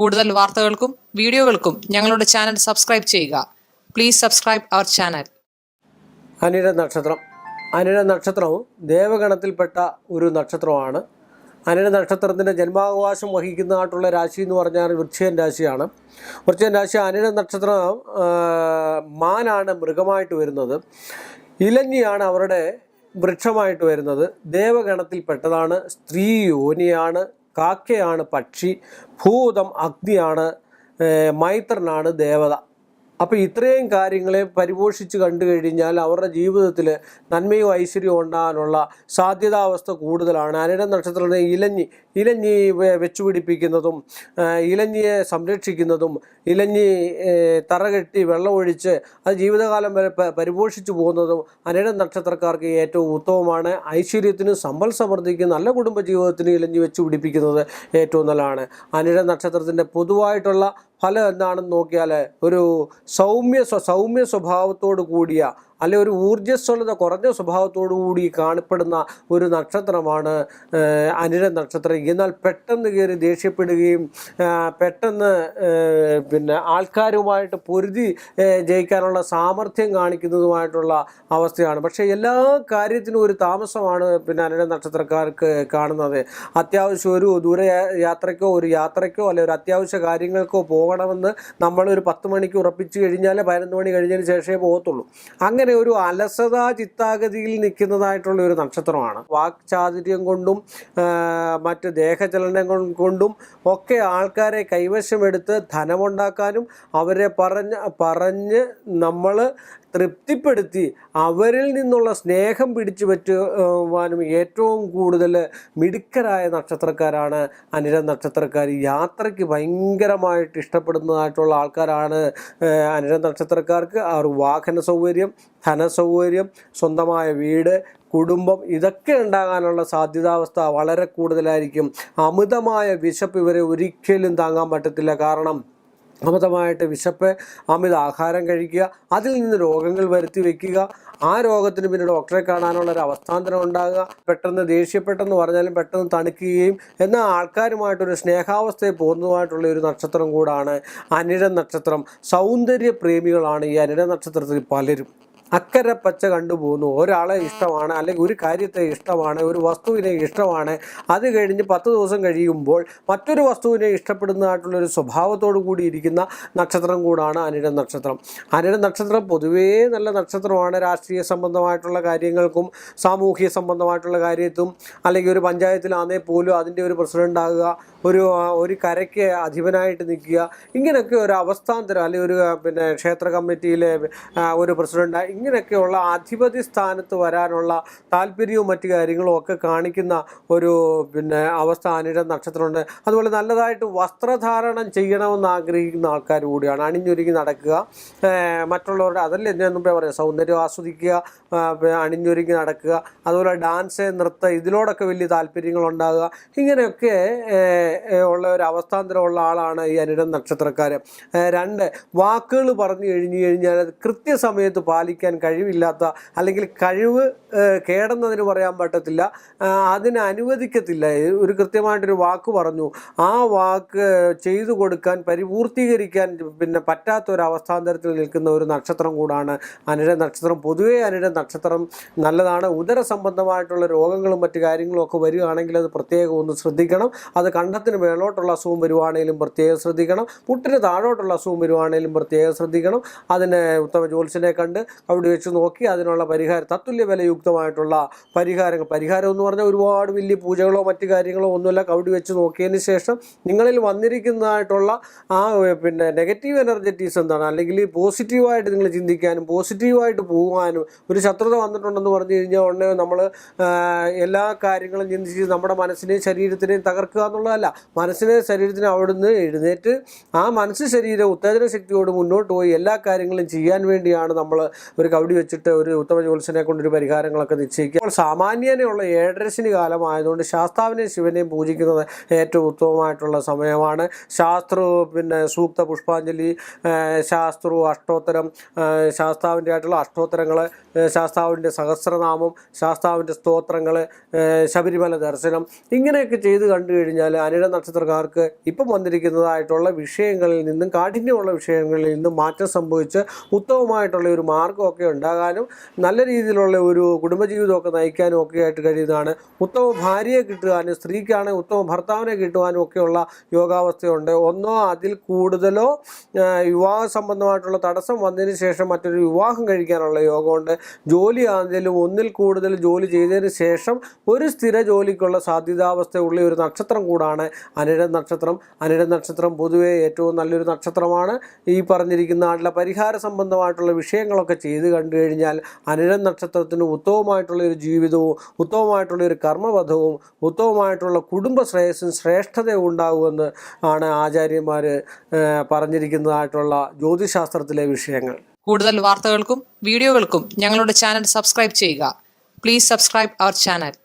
കൂടുതൽ വാർത്തകൾക്കും വീഡിയോകൾക്കും ഞങ്ങളുടെ ചാനൽ സബ്സ്ക്രൈബ് ചെയ്യുക. Please subscribe our channel Anira നക്ഷത്രം. അനിര നക്ഷത്രവും ദേവഗണത്തിൽപ്പെട്ട ഒരു നക്ഷത്രമാണ് അനിര നക്ഷത്രത്തിന്റെ ജന്മാവകാശം വഹിക്കുന്നതായിട്ടുള്ള രാശി എന്ന് പറഞ്ഞാൽ വൃക്ഷയൻ രാശിയാണ്. വൃക്ഷയൻ രാശി അനിര നക്ഷത്രം മാനാണ് മൃഗമായിട്ട് വരുന്നത്. ഇലഞ്ഞിയാണ് അവരുടെ വൃക്ഷമായിട്ട് വരുന്നത്. ദേവഗണത്തിൽപ്പെട്ടതാണ്. സ്ത്രീ യോനിയാണ് കാക്കയാണ് പക്ഷി ഭൂതം അഗ്നിയാണ് മൈത്രനാണ് ദേവത. അപ്പോൾ ഇത്രയും കാര്യങ്ങളെ പരിപോഷിച്ച് കണ്ടു കഴിഞ്ഞാൽ അവരുടെ ജീവിതത്തിൽ നന്മയും ഐശ്വര്യവും ഉണ്ടാകാനുള്ള സാധ്യതാവസ്ഥ കൂടുതലാണ്. അനിട നക്ഷത്രത്തിന് ഇലഞ്ഞി ഇലഞ്ഞി വെച്ചുപിടിപ്പിക്കുന്നതും ഇലഞ്ഞിയെ സംരക്ഷിക്കുന്നതും ഇലഞ്ഞി തറകെട്ടി വെള്ളമൊഴിച്ച് അത് ജീവിതകാലം വരെ പരിപോഷിച്ചു പോകുന്നതും അനിട നക്ഷത്രക്കാർക്ക് ഏറ്റവും ഉത്തമമാണ്. ഐശ്വര്യത്തിനും സമ്പൽ സമൃദ്ധിക്കും നല്ല കുടുംബജീവിതത്തിനും ഇലഞ്ഞി വെച്ചുപിടിപ്പിക്കുന്നത് ഏറ്റവും നല്ലതാണ്. അനിട നക്ഷത്രത്തിന്റെ പൊതുവായിട്ടുള്ള ഫലം എന്താണെന്ന് നോക്കിയാൽ ഒരു സൗമ്യ സൗമ്യ സ്വഭാവത്തോടു കൂടിയ അല്ലെ ഒരു ഊർജസ്വലത കുറഞ്ഞ സ്വഭാവത്തോടു കൂടി കാണപ്പെടുന്ന ഒരു നക്ഷത്രമാണ് അനിര നക്ഷത്രം. എന്നാൽ പെട്ടെന്ന് കയറി ദേഷ്യപ്പെടുകയും പെട്ടെന്ന് പിന്നെ ആൾക്കാരുമായിട്ട് പൊരുതി ജയിക്കാനുള്ള സാമർഥ്യം കാണിക്കുന്നതുമായിട്ടുള്ള അവസ്ഥയാണ്. പക്ഷേ എല്ലാ കാര്യത്തിനും ഒരു താമസമാണ് പിന്നെ അനിര നക്ഷത്രക്കാർക്ക് കാണുന്നത്. അത്യാവശ്യം ഒരു ദൂര യാത്രയ്ക്കോ ഒരു യാത്രയ്ക്കോ അല്ലെ ഒരു അത്യാവശ്യ കാര്യങ്ങൾക്കോ പോകണമെന്ന് നമ്മളൊരു പത്ത് മണിക്ക് ഉറപ്പിച്ചു കഴിഞ്ഞാൽ പതിനൊന്ന് മണി കഴിഞ്ഞതിന് ശേഷമേ പോകത്തുള്ളൂ. അങ്ങനെ ഒരു അലസത ചിത്താഗതിയിൽ നിൽക്കുന്നതായിട്ടുള്ള ഒരു നക്ഷത്രമാണ്. വാക്ചാതുര്യം കൊണ്ടും മറ്റ് ദേഹചലനം കൊണ്ടും ഒക്കെ ആൾക്കാരെ കൈവശമെടുത്ത് ധനമുണ്ടാക്കാനും അവരെ പറഞ്ഞ് പറഞ്ഞ് നമ്മൾ തൃപ്തിപ്പെടുത്തി അവരിൽ നിന്നുള്ള സ്നേഹം പിടിച്ചു പറ്റുവാനും ഏറ്റവും കൂടുതൽ മിടുക്കരായ നക്ഷത്രക്കാരാണ് അനിര നക്ഷത്രക്കാർ. യാത്രയ്ക്ക് ഭയങ്കരമായിട്ട് ഇഷ്ടപ്പെടുന്നതായിട്ടുള്ള ആൾക്കാരാണ് അനിര നക്ഷത്രക്കാർക്ക്. അവർ വാഹന സൗകര്യം ധനസൗകര്യം സ്വന്തമായ വീട് കുടുംബം ഇതൊക്കെ ഉണ്ടാകാനുള്ള സാധ്യതാവസ്ഥ വളരെ കൂടുതലായിരിക്കും. അമിതമായ വിശപ്പ് ഇവരെ ഒരിക്കലും താങ്ങാൻ പറ്റത്തില്ല. കാരണം അമിതമായിട്ട് വിശപ്പ് അമിത ആഹാരം കഴിക്കുക അതിൽ നിന്ന് രോഗങ്ങൾ വരുത്തി വെക്കുക ആ രോഗത്തിന് പിന്നെ ഡോക്ടറെ കാണാനുള്ള ഒരു അവസ്ഥാന്തരം ഉണ്ടാകുക പെട്ടെന്ന് ദേഷ്യപ്പെട്ടെന്ന് പറഞ്ഞാലും പെട്ടെന്ന് തണുക്കുകയും എന്നാൽ ആൾക്കാരുമായിട്ടൊരു സ്നേഹാവസ്ഥയിൽ പോകുന്നതുമായിട്ടുള്ള ഒരു നക്ഷത്രം കൂടാണ് അനിഴ നക്ഷത്രം. സൗന്ദര്യ പ്രേമികളാണ് ഈ അനിഴ നക്ഷത്രത്തിൽ പലരും. അക്കരെ പച്ച കണ്ടുപോകുന്നു ഒരാളെ ഇഷ്ടമാണ് അല്ലെങ്കിൽ ഒരു കാര്യത്തെ ഇഷ്ടമാണ് ഒരു വസ്തുവിനെ ഇഷ്ടമാണ്. അത് കഴിഞ്ഞ് പത്ത് ദിവസം കഴിയുമ്പോൾ മറ്റൊരു വസ്തുവിനെ ഇഷ്ടപ്പെടുന്നതായിട്ടുള്ള ഒരു സ്വഭാവത്തോടു കൂടി ഇരിക്കുന്ന നക്ഷത്രം കൂടാണ് അനിഴ നക്ഷത്രം. അനിഴ നക്ഷത്രം പൊതുവേ നല്ല നക്ഷത്രമാണ്. രാഷ്ട്രീയ സംബന്ധമായിട്ടുള്ള കാര്യങ്ങൾക്കും സാമൂഹ്യ സംബന്ധമായിട്ടുള്ള കാര്യത്തും അല്ലെങ്കിൽ ഒരു പഞ്ചായത്തിലാണെങ്കിൽ പോലും അതിന്റെ ഒരു പ്രസിഡന്റ് ആകുക ഒരു ഒരു കരയ്ക്ക് അധിപനായിട്ട് നിൽക്കുക ഇങ്ങനെയൊക്കെ ഒരു അവസ്ഥാന്തരം അല്ലെങ്കിൽ ഒരു പിന്നെ ക്ഷേത്ര കമ്മിറ്റിയിലെ ഒരു പ്രസിഡന്റ് ഇങ്ങനെയൊക്കെയുള്ള അധിപതി സ്ഥാനത്ത് വരാനുള്ള താല്പര്യവും മറ്റു കാര്യങ്ങളും ഒക്കെ കാണിക്കുന്ന ഒരു പിന്നെ അവസ്ഥ അനിട നക്ഷത്രമുണ്ട്. അതുപോലെ നല്ലതായിട്ട് വസ്ത്രധാരണം ചെയ്യണമെന്ന് ആഗ്രഹിക്കുന്ന ആൾക്കാർ കൂടിയാണ്. അണിഞ്ഞൊരുങ്ങി നടക്കുക. മറ്റുള്ളവരുടെ അതല്ലേ ഞാൻ മുമ്പേ പറയാം സൗന്ദര്യം ആസ്വദിക്കുക അണിഞ്ഞൊരുങ്ങി നടക്കുക. അതുപോലെ ഡാൻസ് നൃത്തം ഇതിനോടൊക്കെ വലിയ താല്പര്യങ്ങളുണ്ടാകുക ഇങ്ങനെയൊക്കെ ഉള്ള ഒരു അവസ്ഥാന്തരമുള്ള ആളാണ് ഈ അനിട നക്ഷത്രക്കാർ രണ്ട് വാക്കുകൾ പറഞ്ഞു കഴിഞ്ഞു കഴിഞ്ഞാൽ അത് കൃത്യസമയത്ത് പാലിക്കാൻ കഴിവില്ലാത്ത അല്ലെങ്കിൽ കഴിവ് കേടെന്നതിന് പറയാൻ പറ്റത്തില്ല. അതിന് അനുവദിക്കത്തില്ല. ഒരു കൃത്യമായിട്ടൊരു വാക്ക് പറഞ്ഞു. ആ വാക്ക് ചെയ്തു കൊടുക്കാൻ പരിപൂർത്തീകരിക്കാൻ പിന്നെ പറ്റാത്ത ഒരു അവസ്ഥാന്തരത്തിൽ നിൽക്കുന്ന ഒരു നക്ഷത്രം കൂടാണ് അനിഴ നക്ഷത്രം. പൊതുവേ അനിഴ നക്ഷത്രം നല്ലതാണ്. ഉദര സംബന്ധമായിട്ടുള്ള രോഗങ്ങളും മറ്റു കാര്യങ്ങളും ഒക്കെ വരികയാണെങ്കിൽ അത് പ്രത്യേകം ഒന്ന് ശ്രദ്ധിക്കണം. അത് കണ്ടത്തിന് മേളോട്ടുള്ള അസുഖം വരുവാണെങ്കിലും പ്രത്യേകം ശ്രദ്ധിക്കണം. മുട്ടിന് താഴോട്ടുള്ള അസുഖം വരുവാണെങ്കിലും പ്രത്യേകം ശ്രദ്ധിക്കണം. അതിനെ ഉത്തമ ജോത്സ്യനെ കണ്ട് അവിടെ വെച്ച് നോക്കി അതിനുള്ള പരിഹാരം തത്തുല്യ വിലയുക്തമായിട്ടുള്ള പരിഹാരങ്ങൾ. പരിഹാരം എന്ന് പറഞ്ഞാൽ ഒരുപാട് വലിയ പൂജകളോ മറ്റു കാര്യങ്ങളോ ഒന്നുമല്ല. കവിടി വെച്ച് നോക്കിയതിന് ശേഷം നിങ്ങളിൽ വന്നിരിക്കുന്നതായിട്ടുള്ള ആ പിന്നെ നെഗറ്റീവ് എനർജറ്റീസ് എന്താണ്? അല്ലെങ്കിൽ പോസിറ്റീവായിട്ട് നിങ്ങൾ ചിന്തിക്കാനും പോസിറ്റീവായിട്ട് പോകാനും ഒരു ശത്രുത വന്നിട്ടുണ്ടെന്ന് പറഞ്ഞു കഴിഞ്ഞാൽ ഉടനെ നമ്മൾ എല്ലാ കാര്യങ്ങളും ചിന്തിച്ച് നമ്മുടെ മനസ്സിനെയും ശരീരത്തിനെയും തകർക്കുക എന്നുള്ളതല്ല. മനസ്സിനെ ശരീരത്തിനെ അവിടുന്ന് എഴുന്നേറ്റ് ആ മനസ്സ് ശരീരം ഉത്തേജന ശക്തിയോട് മുന്നോട്ട് പോയി എല്ലാ കാര്യങ്ങളും ചെയ്യാൻ വേണ്ടിയാണ് നമ്മൾ ഒരു കവടി വെച്ചിട്ട് ഒരു ഉത്തമ ജ്യോത്സനെ കൊണ്ട് ഒരു പരിഹാരങ്ങളൊക്കെ നിശ്ചയിക്കുക. അപ്പോൾ സാമാന്യനെയുള്ള ഏഴരശനി കാലമായതുകൊണ്ട് ശാസ്താവിനെയും ശിവനെയും പൂജിക്കുന്നത് ഏറ്റവും ഉത്തമമായിട്ടുള്ള സമയമാണ്. ശാസ്ത്ര പിന്നെ സൂക്ത പുഷ്പാഞ്ജലി ശാസ്ത്രു അഷ്ടോത്തരം ശാസ്താവിന്റെ ആയിട്ടുള്ള അഷ്ടോത്തരങ്ങൾ ശാസ്താവിന്റെ സഹസ്രനാമം ശാസ്താവിന്റെ സ്തോത്രങ്ങൾ ശബരിമല ദർശനം ഇങ്ങനെയൊക്കെ ചെയ്ത് കണ്ടു കഴിഞ്ഞാൽ അനിട നക്ഷത്രക്കാർക്ക് ഇപ്പം വന്നിരിക്കുന്നതായിട്ടുള്ള വിഷയങ്ങളിൽ നിന്നും കാഠിന്യമുള്ള വിഷയങ്ങളിൽ നിന്നും മാറ്റം സംഭവിച്ച് ഉത്തമമായിട്ടുള്ള ഒരു മാർഗമൊക്കെ ഉണ്ടാകാനും നല്ല രീതിയിലുള്ള ഒരു കുടുംബജീവിതമൊക്കെ നയിക്കാനും ഒക്കെ ആയിട്ട് കഴിയുന്നതാണ്. ഉത്തമ ഭാര്യയെ കിട്ടുവാനും സ്ത്രീക്കാണെങ്കിൽ ഉത്തമ ഭർത്താവിനെ കിട്ടുവാനും ഒക്കെയുള്ള യോഗാവസ്ഥയുണ്ട്. ഒന്നോ അതിൽ കൂടുതലോ വിവാഹ സംബന്ധമായിട്ടുള്ള തടസ്സം വന്നതിന് ശേഷം മറ്റൊരു വിവാഹം കഴിക്കാനുള്ള യോഗമുണ്ട്. ജോലി ആണെങ്കിലും ഒന്നിൽ കൂടുതൽ ജോലി ചെയ്തതിന് ശേഷം ഒരു സ്ഥിര ജോലിക്കുള്ള സാധ്യതാവസ്ഥയുള്ള ഒരു നക്ഷത്രം കൂടാണ് അനിഴ നക്ഷത്രം. അനിഴ നക്ഷത്രം പൊതുവേ ഏറ്റവും നല്ലൊരു നക്ഷത്രമാണ്. ഈ പറഞ്ഞിരിക്കുന്ന ആളുടെ പരിഹാര സംബന്ധമായിട്ടുള്ള വിഷയങ്ങളൊക്കെ ചെയ്ത് കണ്ടു കഴിഞ്ഞാൽ അനിഴ നക്ഷത്രത്തിന് ഉത്തമമായിട്ടുള്ള ഒരു ജീവിതവും ഉത്തമമായിട്ടുള്ള ഒരു കർമ്മപഥവും ഉത്തമമായിട്ടുള്ള കുടുംബ ശ്രേയസ്സും ശ്രേഷ്ഠതയും ഉണ്ടാകുമെന്ന് ആണ് ആചാര്യന്മാർ പറഞ്ഞിരിക്കുന്നതായിട്ടുള്ള ജ്യോതിശാസ്ത്രത്തിലെ വിഷയങ്ങൾ. കൂടുതൽ വാർത്തകൾക്കും വീഡിയോകൾക്കും ഞങ്ങളുടെ ചാനൽ സബ്സ്ക്രൈബ് ചെയ്യുക. Please subscribe our channel